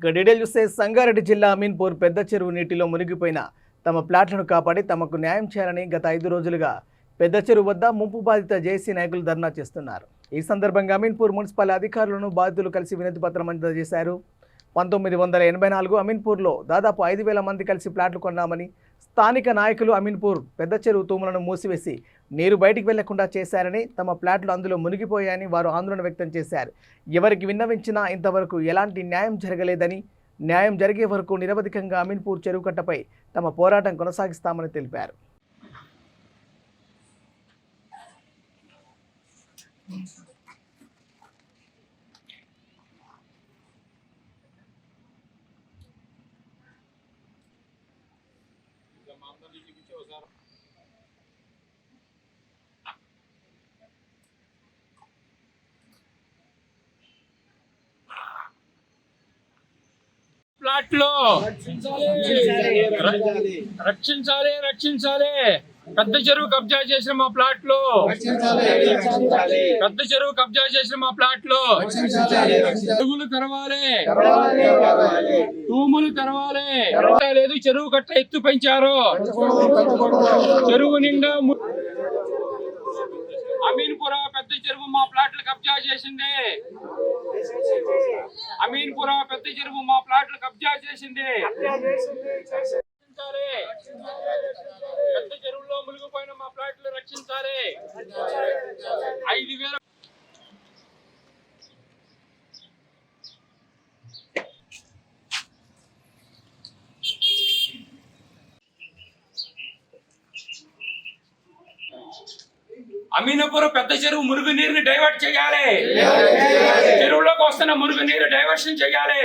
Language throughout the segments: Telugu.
ఇక డీటెయిల్ చూస్తే సంగారెడ్డి జిల్లా అమీన్పూర్ పెద్ద చెరువు నీటిలో మునిగిపోయిన తమ ప్లాట్లను కాపాడి తమకు న్యాయం చేయాలని గత ఐదు రోజులుగా పెద్ద చెరువు వద్ద ముంపు బాధిత జేసీ నాయకులు ధర్నా చేస్తున్నారు. ఈ సందర్భంగా అమీన్పూర్ మున్సిపల్ అధికారులను బాధితులు కలిసి వినతి పత్రం అందజేశారు. పంతొమ్మిది వందల ఎనభై నాలుగు అమీన్పూర్లో దాదాపు ఐదు వేల మంది కలిసి ప్లాట్లు కొన్నామని స్థానిక నాయకులు అమీన్పూర్ పెద్ద చెరువు తూములను మూసివేసి నీరు బయటికి వెళ్ళకుండా చేశారని తమ ప్లాట్లు అందులో మునిగిపోయాయని వారు ఆందోళన వ్యక్తం చేశారు. ఎవరికి విన్నవించినా ఇంతవరకు ఎలాంటి న్యాయం జరగలేదని న్యాయం జరిగే వరకు నిరవధికంగా అమీన్పూర్ చెరువు కట్టపై తమ పోరాటం కొనసాగిస్తామని తెలిపారు. ప్లాట్లో రక్షించాలి రక్షించాలి. పెద్ద చెరువు కబ్జా చేసిన మా ప్లాట్లో. పెద్ద చెరువు కబ్జా చేసిన మా ప్లాట్లో. చెరువులు తెరవాలి. తూములు తెరవాలి. లేదు చెరువు కట్ట ఎత్తు పెంచారు. చెరువు నిండా అమీన్పుర పెద్ద చెరువు మా ప్లాట్లు కబ్జా చేసింది. అమీన్పుర పెద్ద చెరువు మా ప్లాట్లు కబ్జా చేసింది రక్షించాలి. పెద్ద చెరువులో మునిగిపోయిన మా రక్షించాలి ఐదు వేల అమీనపురం పెద్ద చెరువు మురుగు నీరుని డైవర్ట్ చేయాలి. చెరువులోకి వస్తున్న మురుగు నీరు డైవర్షన్ చేయాలి.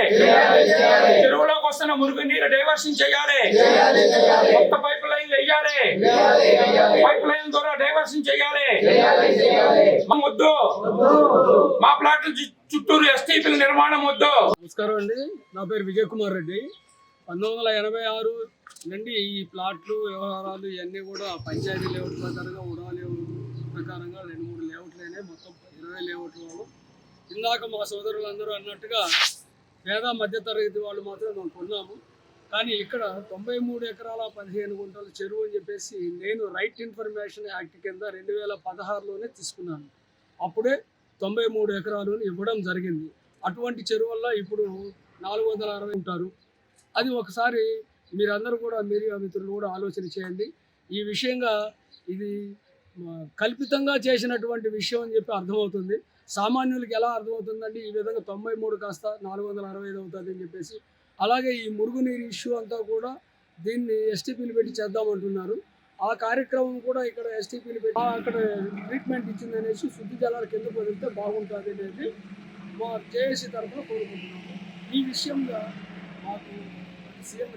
చెరువులోకి వస్తున్న మురుగు నీరు డైవర్షన్ చేయాలి. లైన్ వేయాలి పైప్ లైన్ ద్వారా డైవర్షన్ చేయాలి. మా వద్దు మా ప్లాట్ల చు- చుట్టూరు ఎస్టీపీల నిర్మాణం వద్దు నమస్కారం అండి. నా పేరు విజయ్ కుమార్ రెడ్డి. పంతొమ్మిది వందల ఎనభై ఆరు నుండి ఈ ప్లాట్లు వ్యవహారాలు ఇవన్నీ కూడా పంచాయతీ లేఅవుట్ ప్రకారంగా ఉడా లేఅవుట్ ప్రకారంగా రెండు మూడు లేఅవుట్లు అయినాయి మొత్తం ఇరవై లేఅవుట్లు వాళ్ళు. ఇందాక మా సోదరులందరూ అన్నట్టుగా పేద మధ్యతరగతి వాళ్ళు మాత్రం మేము కొన్నాము. కానీ ఇక్కడ తొంభై మూడు ఎకరాల పదిహేను గుంటల చెరువు అని చెప్పేసి నేను రైట్ ఇన్ఫర్మేషన్ యాక్ట్ కింద రెండు వేల పదహారులోనే తీసుకున్నాను. అప్పుడే తొంభై మూడు ఎకరాలు ఇవ్వడం జరిగింది. అటువంటి చెరువుల్లో ఇప్పుడు నాలుగు వందల అరవై ఉంటారు. అది ఒకసారి మీరందరూ కూడా మీరు మిత్రులు కూడా ఆలోచన చేయండి. ఈ విషయంగా ఇది కల్పితంగా చేసినటువంటి విషయం అని చెప్పి అర్థమవుతుంది. సామాన్యులకి ఎలా అర్థమవుతుందండి? ఈ విధంగా తొంభై మూడు కాస్త నాలుగు వందల అరవై ఐదు అవుతుంది అని చెప్పేసి అలాగే ఈ మురుగునీరు ఇష్యూ అంతా కూడా దీన్ని ఎస్టీపీలు పెట్టి చేద్దామంటున్నారు ఆ కార్యక్రమం కూడా ఇక్కడ ఎస్టీపీలు పెట్టి అక్కడ ట్రీట్మెంట్ ఇచ్చింది అనేసి శుద్ధి జలాల కింద వదిలితే బాగుంటుంది అనేది మా జేఏసీ తరఫున కోరుకుంటున్నాము. ఈ విషయంగా మాకు సీఎం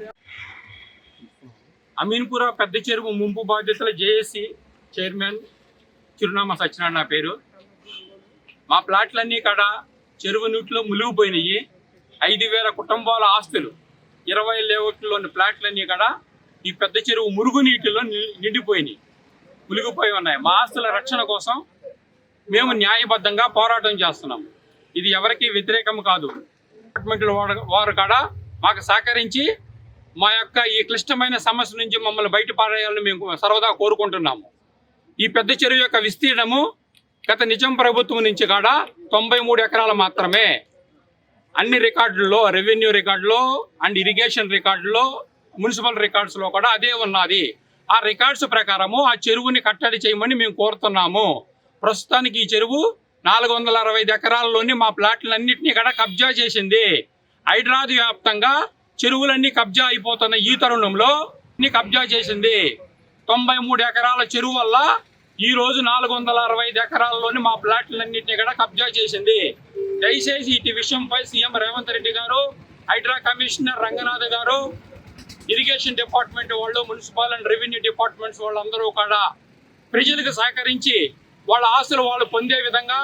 అమీన్పుర పెద్ద చెరువు ముంపు బాధ్యతల జేఏసీ చైర్మన్ చిరునామా సత్యనారాయణ నా పేరు. మా ప్లాట్లన్నీ కాడ చెరువు నీటిలో ములిగిపోయినాయి ఐదు వేల కుటుంబాల ఆస్తులు. ఇరవై లేఅవుట్లోని ప్లాట్లన్నీ కూడా ఈ పెద్ద చెరువు మురుగు నీటిలో నిండిపోయినాయి. మునిగిపోయి ఉన్నాయి. మా ఆస్తుల రక్షణ కోసం మేము న్యాయబద్ధంగా పోరాటం చేస్తున్నాము. ఇది ఎవరికి వ్యతిరేకం కాదు. డిపార్ట్మెంట్ల వారు- వారు కాడ మాకు సహకరించి మా యొక్క ఈ క్లిష్టమైన సమస్య నుంచి మమ్మల్ని బయటపడేయాలని మేము సర్వదా కోరుకుంటున్నాము. ఈ పెద్ద చెరువు యొక్క విస్తీర్ణము గత నిజం ప్రభుత్వం నుంచి కాడ తొంభై మూడు ఎకరాలు మాత్రమే అన్ని రికార్డుల్లో రెవెన్యూ రికార్డులో అండ్ ఇరిగేషన్ రికార్డులో మున్సిపల్ రికార్డ్స్లో కూడా అదే ఉన్నది. ఆ రికార్డ్స్ ప్రకారము ఆ చెరువుని కట్టడి చేయమని మేము కోరుతున్నాము. ప్రస్తుతానికి ఈ చెరువు నాలుగు వందల అరవై ఎకరాల్లోని మా ప్లాట్లన్నింటినీ కూడా కబ్జా చేసింది. హైదరాబాద్ వ్యాప్తంగా చెరువులన్నీ కబ్జా అయిపోతున్న ఈ తరుణంలో అన్ని కబ్జా చేసింది. తొంభై మూడు ఎకరాల చెరువు వల్ల ఈరోజు నాలుగు వందల అరవై ఐదు ఎకరాల్లోని మా ప్లాట్లన్నింటినీ కూడా కబ్జా చేసింది. దయచేసి ఇటు విషయంపై సీఎం రేవంత్ రెడ్డి గారు హైడ్రా కమిషనర్ రంగనాథ్ గారు ఇరిగేషన్ డిపార్ట్మెంట్ వాళ్ళు మున్సిపల్ అండ్ రెవెన్యూ డిపార్ట్మెంట్స్ వాళ్ళందరూ కూడా ప్రజలకు సహకరించి వాళ్ళ ఆస్తులు వాళ్ళు పొందే విధంగా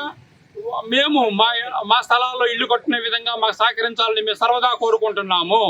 మేము మా మా స్థలాల్లో ఇల్లు కట్టుకునే విధంగా మాకు సహకరించాలని మేము సర్వదా కోరుకుంటున్నాము.